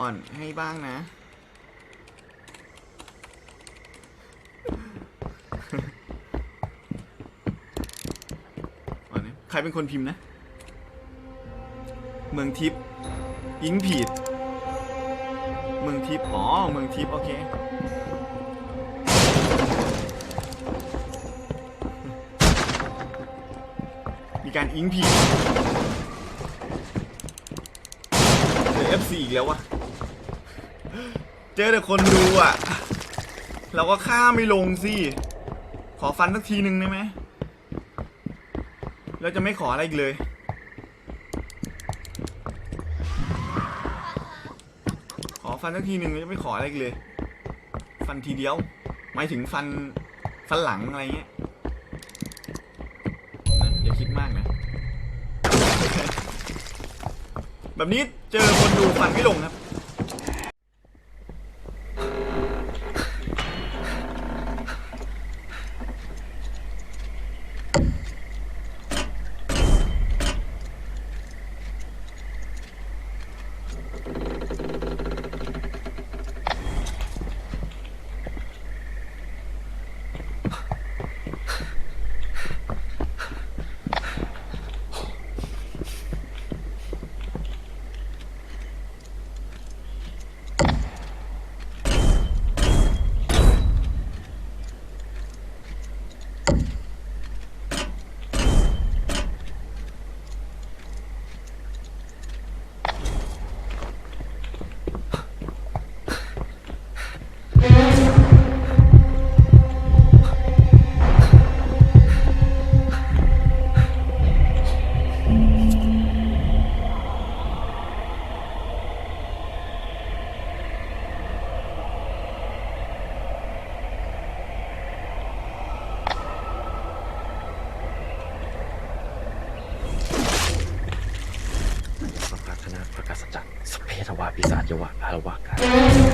อ่อนให้บ้างนะ อ่อนนะใครเป็นคนพิมพ์นะ เมืองทิพย์ยิงผิด เมืองทิพย์อ๋อ เมืองทิพย์โอเคมีการอิงผิดเจอ F4 อีกแล้ววะ เจอแต่คนดูอะ เราก็ฆ่าไม่ลงสิ ขอฟันสักทีหนึ่งได้ไหมแล้วจะไม่ขออะไรอีกเลย ขอฟันสักทีหนึ่งแล้วจะไม่ขออะไรอีกเลย ฟันทีเดียว หมายถึงฟัน ฟันหลังอะไรเงี้ยนะอย่าคิดมากนะ แบบนี้เจอคนดูฟันไม่ลงครับ วาปิศาจ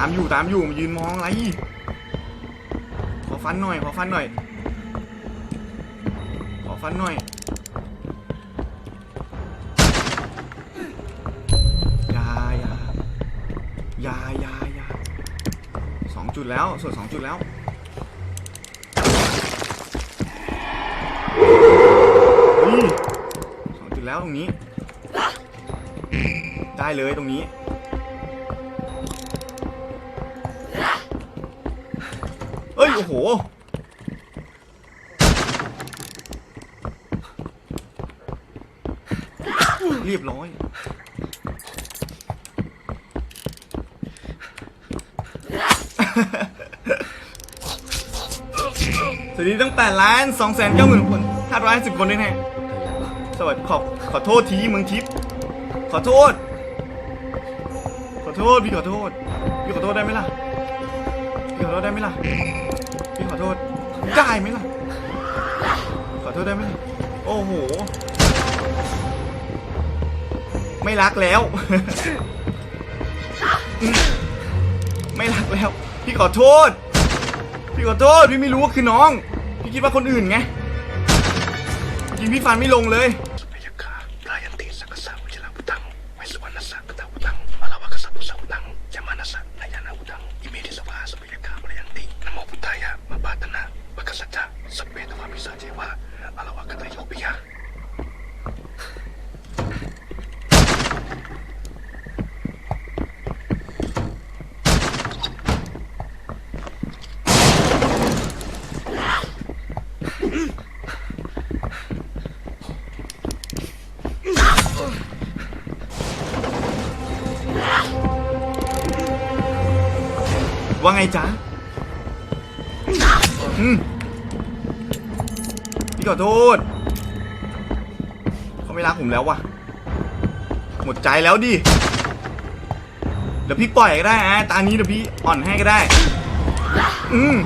ามอยู่ตามอยู่มายืนมองอะไรขอฟันหน่อยขอฟันหน่อยขอฟันหน่อยอยาอยาอยาอยาอยาสองจุดแล้วส่วนสองจุดแล้วสองจุดแล้วตรงนี้ ได้เลยตรงนี้ อ้โอ้โห เรียบร้อย สวัสดีตั้ง8ล้าน2แสน9หมื่นคน550คนด้วยนะสวัสดีขอบขอโทษทีเมืองทิพย์ขอโทษ ขอโทษพี่ขอโทษพี่ขอโทษได้ไหมล่ะพี่ขอโทษได้ไหมล่ะ ได้ไหมล่ะ ขอโทษได้ไหมโอ้โห ไม่รักแล้ว ไม่รักแล้ว พี่ขอโทษ พี่ขอโทษ พี่ไม่รู้ว่าคือน้อง พี่คิดว่าคนอื่นไงยิงพี่ฟันไม่ลงเลย ว่าไงจ๊ะอืมพี่ขอโทษเขาไม่รักผมแล้ววะหมดใจแล้วดิเดี๋ยวพี่ปล่อยก็ได้อะตานี้เดี๋ยวพี่อ่อนให้ก็ได้ อืม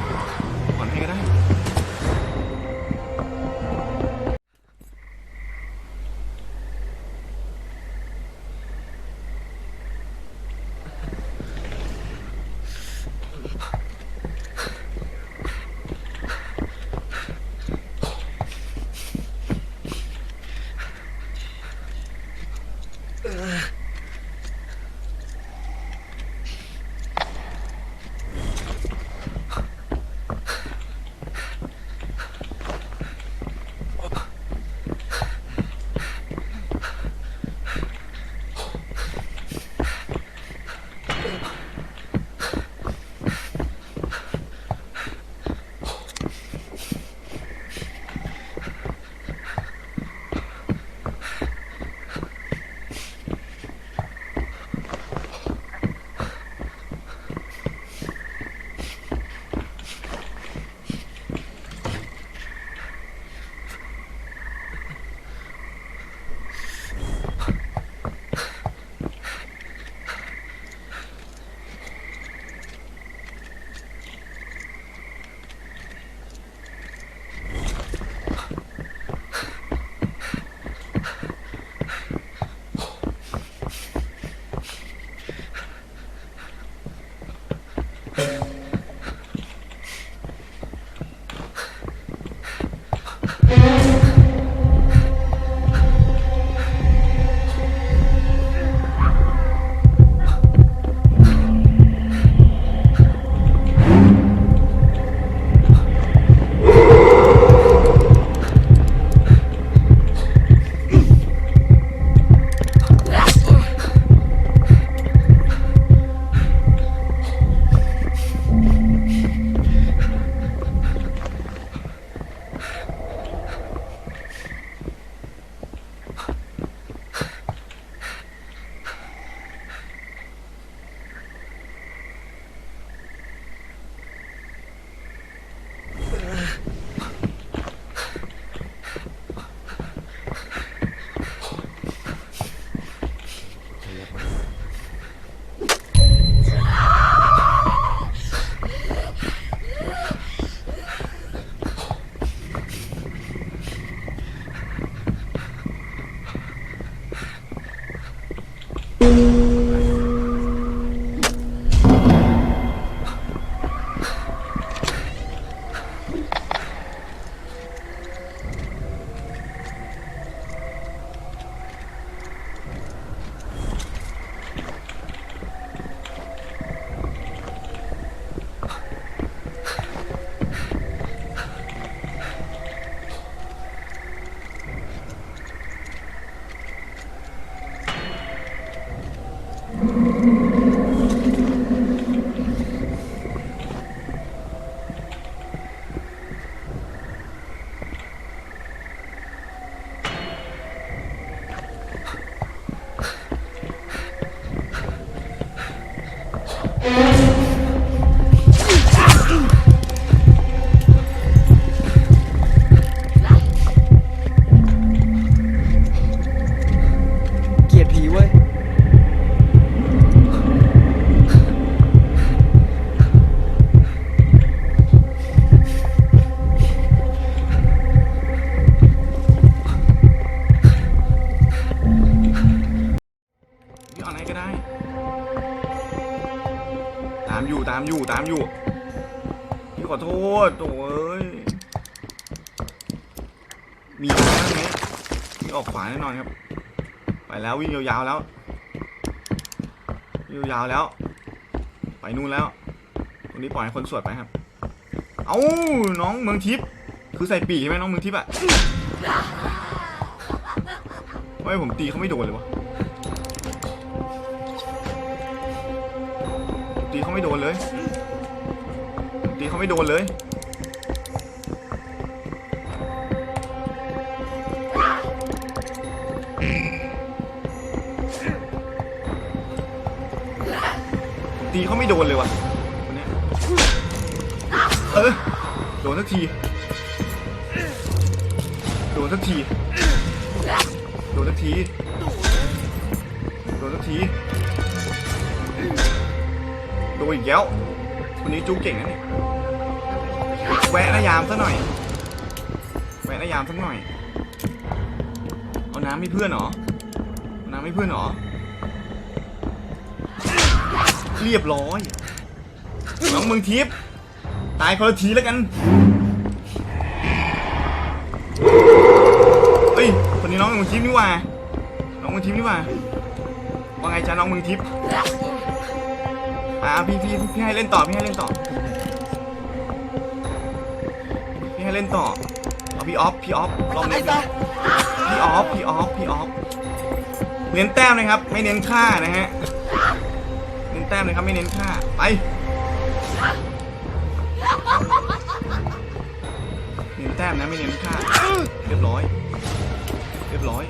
แล้ววิ่งยาวๆแล้ววิ่งยาวๆแล้ว ไปนู่นแล้วตรงนี้ปล่อยให้คนสวดไปครับ เอ้าน้องเมืองทิพย์คือใส่ปีกใช่ไหมน้องเมืองทิพย์อะไม่ผมตีเขาไม่โดนเลยวะตีเขาไม่โดนเลยตีเขาไม่โดนเลย ตีเขาไม่โดนเลยวะคนเนี้เออโดนสักที โดนสักที โดนสักที โดนสักที โดนอีกแล้วคนนี้จูเก่งนะเนี่ยแวะนายามซะหน่อย แวะนายามสักหน่อย เอาน้ำให้เพื่อนเหรอเอาน้ำให้เพื่อนเหรอ เรียบร้อยน้องเมืองทิพย์ตายคนละทีแล้วกันเฮ้ยคนนี้น้องเมืองทิพย์นี่หว่า น้องเมืองทิพย์นี่หว่าว่าไงจ๊ะน้องเมืองทิพย์อ่าพี่พี่พี่ให้เล่นต่อพี่ให้เล่นต่อพี่ให้เล่นต่อเอาพี่ออฟพี่ออฟรอบนี้พี่ออฟพี่ออฟพี่ออฟเน้นแต้มนะครับ ไม่เน้นค่านะฮะเน้นแต้มเลยครับไม่เน้นค่าไปเน้นแต้มนะไม่เน้นค่าเรียบร้อย เรียบร้อย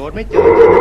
โดนไม่เจทย์ไม่เจอ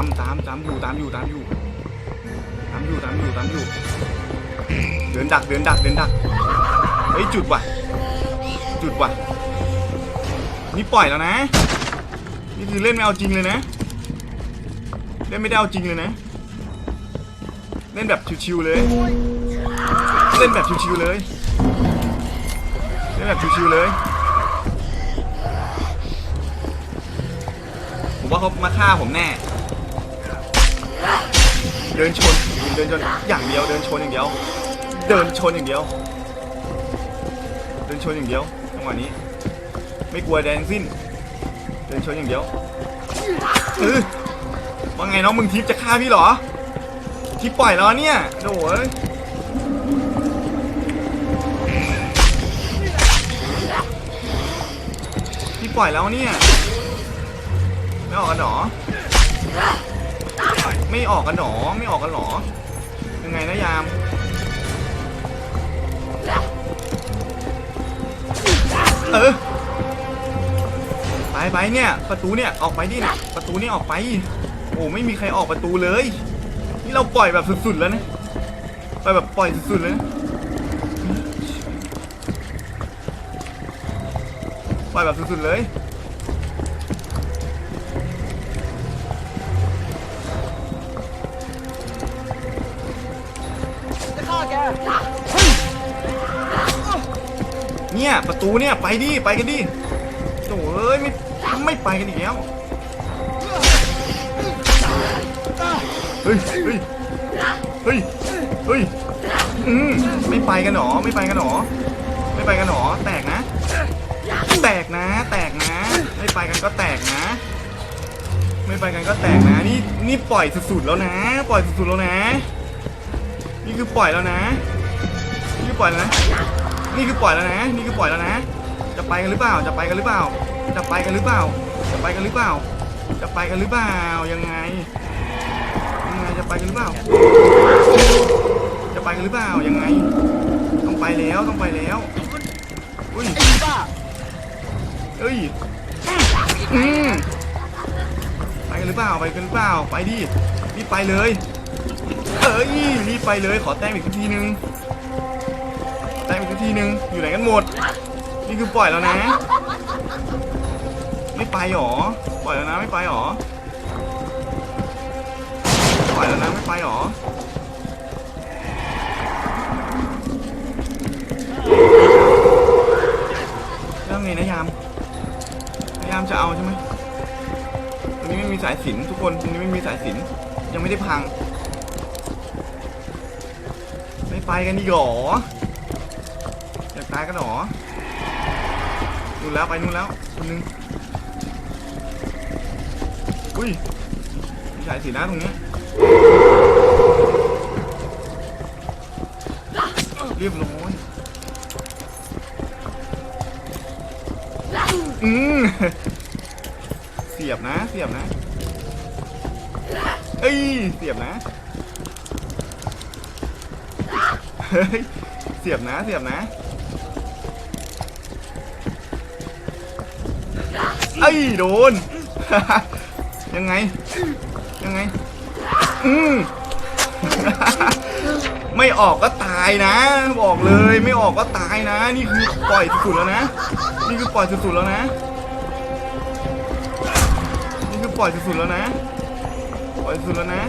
ามตามตามอยู่ตามอยู่ตามอยู่ตามอยู่ตามอยู่ตามอยู่ เดินดักเดินดักเดินดักเฮ้ยจุดว่ะ จุดว่ะนี่ปล่อยแล้วนะ นี่คือเล่นไม่เอาจริงเลยนะ เล่นไม่ได้เอาจริงเลยนะ เล่นแบบชิวๆเลย เล่นแบบชิวๆเลย เล่นแบบชิวๆเลย ผมว่าเขามาฆ่าผมแน่ เดินชนเดินชนอย่างเดียวเดินชนอย่างเดียว เดินชนอย่างเดียว เดินชนอย่างเดียวจังหวะนี้ ไม่กลัวแดงสิ้น เดินชนอย่างเดียวเออว่าไงน้องมึงทิพย์จะฆ่าพี่เหรอทิพย์ปล่อยแล้วเนี่ยโอ้ยพี่ปล่อยแล้วเนี่ยไม่ออกกันหรอ ไม่ออกกันหรอไม่ออกกันหรอ ยังไงนะยาม เออ ไปไปเนี่ย ประตูเนี่ยออกไปดินะประตูนี่ออกไป โอ้ไม่มีใครออกประตูเลย นี่เราปล่อยแบบสุดๆแล้วนะปล่อยแบบปล่อยสุดๆเลยนะปล่อยแบบสุดๆเลย เนี่ยประตูเนี่ยไปดิไปกันดิโถ่เอ้ยไม่ไม่ไปกันอีกแล้วเฮ้ยเฮ้ยเฮ้ยเฮ้ยอืมไม่ไปกันหรอไม่ไปกันหรอไม่ไปกันหรอแตกนะ แตกนะ แตกนะ ไม่ไปกันก็แตกนะ ไม่ไปกันก็แตกนะนี่นี่ปล่อยสุดๆแล้วนะ ปล่อยสุดๆแล้วนะ นี่คือปล่อยแล้วนะนี่ปล่อยแล้วนะ นี่คือปล่อยแล้วนะ นี่คือปล่อยแล้วนะ จะไปกันหรือเปล่า จะไปกันหรือเปล่า จะไปกันหรือเปล่า จะไปกันหรือเปล่า จะไปกันหรือเปล่า ยังไง ยังไงจะไปกันหรือเปล่า จะไปกันหรือเปล่า ยังไง ต้องไปแล้ว ต้องไปแล้ว อุ้ยเอ้ยอืมไปกันหรือเปล่า ไปกันหรือเปล่า ไปดิรีบไปเลย เอ้ยรีบไปเลย ขอแต้มอีกทีนึง ได้อีกทีนึง อยู่ไหนกันหมด นี่คือปล่อยแล้วนะ ไม่ไปหรอ ปล่อยแล้วนะไม่ไปหรอ ปล่อยแล้วนะไม่ไปหรอแล้วไงนะยามยามจะเอาใช่ไหมตรงนี้ไม่มีสายสินทุกคนตรงนี้ไม่มีสายสินยังไม่ได้พัง ไม่ไปกันดีกหรออยา ตายกันหรอนู่นแล้วไปนู่นแล้วคนนึงอุ้ยมีสายสีน้าตรงนี้เรียบร้อยอืมเสียบนะ เสียบนะ เอ้ย เสียบนะ เฮ้ย เสียบนะ เสียบนะ ไอ้ยโดน ยังไง ยังไง อืมไม่ออกก็ตายนะ บอกเลยไม่ออกก็ตายนะ นี่คือปล่อยสุดๆแล้วนะ นี่คือปล่อยสุดๆแล้วนะ นี่คือปล่อยสุดๆแล้วนะ ปล่อยสุดแล้วนะ